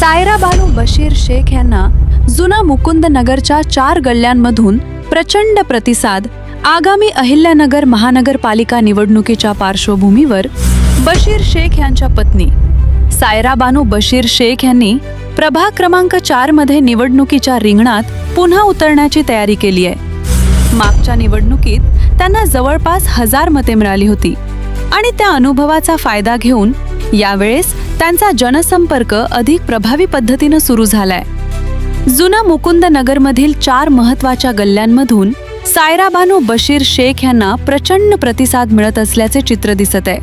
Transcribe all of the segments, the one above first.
सायरा बानू बशीर शेख यांना जुना मुकुंद नगरच्या चार गल्ल्यांमधून प्रचंड प्रतिसाद आगामी अहिल्यानगर महानगरपालिका निवडणुकीच्या पार्श्वभूमीवर बशीर शेख यांच्या पत्नी. सायरा बानू बशीर शेख यांनी प्रभाग क्रमांक चारमध्ये निवडणुकीच्या रिंगणात पुन्हा उतरण्याची तयारी केली आहे. मागच्या निवडणुकीत त्यांना जवळपास हजार मते मिळाली होती आणि त्या अनुभवाचा फायदा घेऊन यावेळेस त्यांचा जनसंपर्क अधिक प्रभावी पद्धतीनं सुरू झालाय. जुना मुकुंद नगरमधील चार महत्त्वाच्या गल्ल्यांमधून सायराबानू बशीर शेख यांना प्रचंड प्रतिसाद मिळत असल्याचे चित्र दिसत आहे.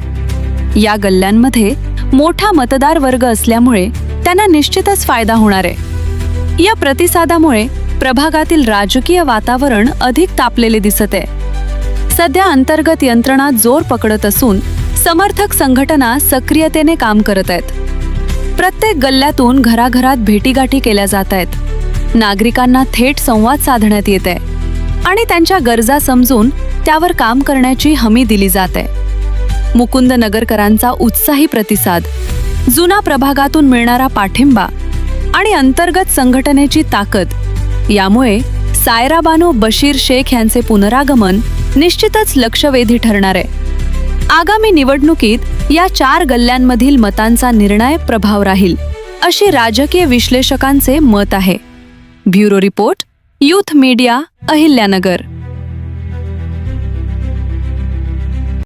या गल्ल्यांमध्ये मोठा मतदार वर्ग असल्यामुळे त्यांना निश्चितच फायदा होणार आहे. या प्रतिसादामुळे प्रभागातील राजकीय वातावरण अधिक तापलेले दिसत आहे. सध्या अंतर्गत यंत्रणा जोर पकडत असून समर्थक संघटना सक्रियतेने काम करत आहेत. प्रत्येक गल्ल्यातून घराघरात भेटीगाठी केल्या जात आहेत. नागरिकांना थेट संवाद साधण्यात येत आहे आणि त्यांच्या गरजा समजून त्यावर काम करण्याची हमी दिली जात आहे. मुकुंद नगरकरांचा उत्साही प्रतिसाद जुना प्रभागातून मिळणारा पाठिंबा आणि अंतर्गत संघटनेची ताकद यामुळे सायराबानो बशीर शेख यांचे पुनरागमन निश्चितच लक्षवेधी ठरणार आहे. आगामी निवडणुकीत या चार गल्ल्यांमधील मतांचा निर्णय प्रभाव राहील असे राजकीय विश्लेषकांचे मत आहे. Bureau report youth media Ahilyanagar.